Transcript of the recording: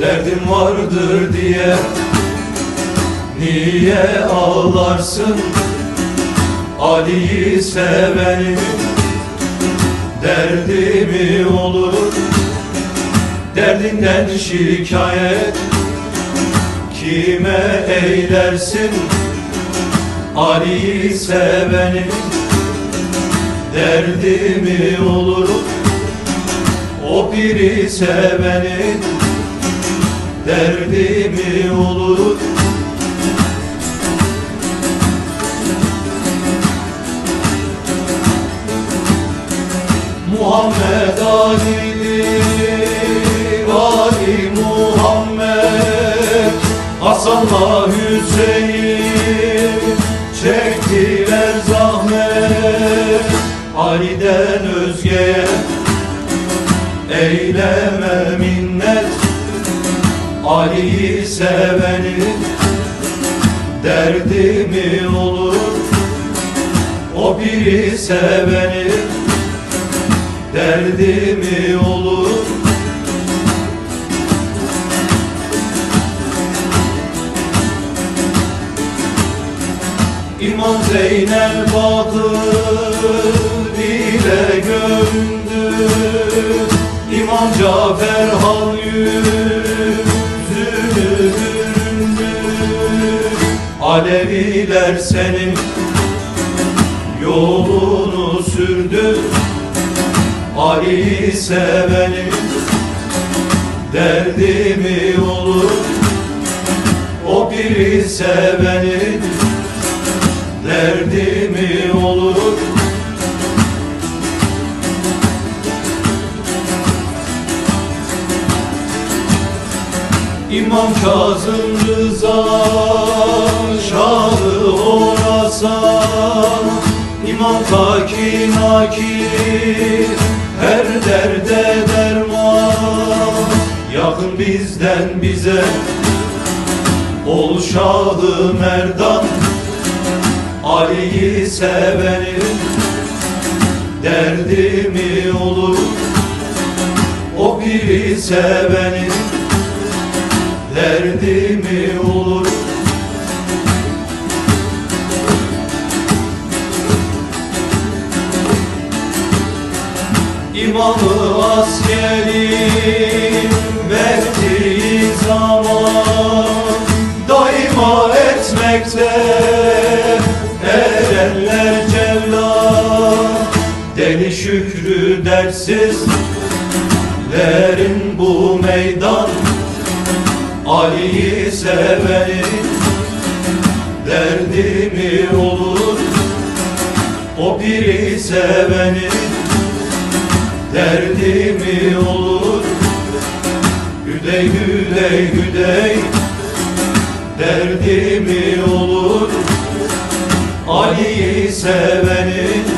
Derdim vardır diye. Niye ağlarsın? Ali'yi seveni Derdimi olur? Derdinden şikayet Kime eylersin? Ali'yi seveni Derdimi olur? O biri seveni Derdimi olur? Muhammed Ali'dir Ali Muhammed Hasan'la Hüseyin Çektiler zahmet. Ali'den özgeye Eyleme minnet Ali'yi sevenin Derdimi olur? O biri sevenin derdimi olur? İmam Zeynel Batır bile göründü İmam Cafer hal Aleviler senin yolunu sürdü Ali'yi sevenim Derdimi olur. O biri sevenin Derdimi olur. İmam Kazım Rıza Taki Nakir Her derde derman. Yakın bizden bize Ol Şahı Merdan. Ali'yi severim Derdimi olur? O biri sevenim Derdimi olur İmamı askeri verdiği zaman Daima etmekte. Erenler cellat Deli şükrü dersizlerin bu meydan. Ali'yi sevenin derdimi olur? O biri sevenin derdimi olur. Hüdey hüdey hüdey derdimi olur. Ali'yi sevenin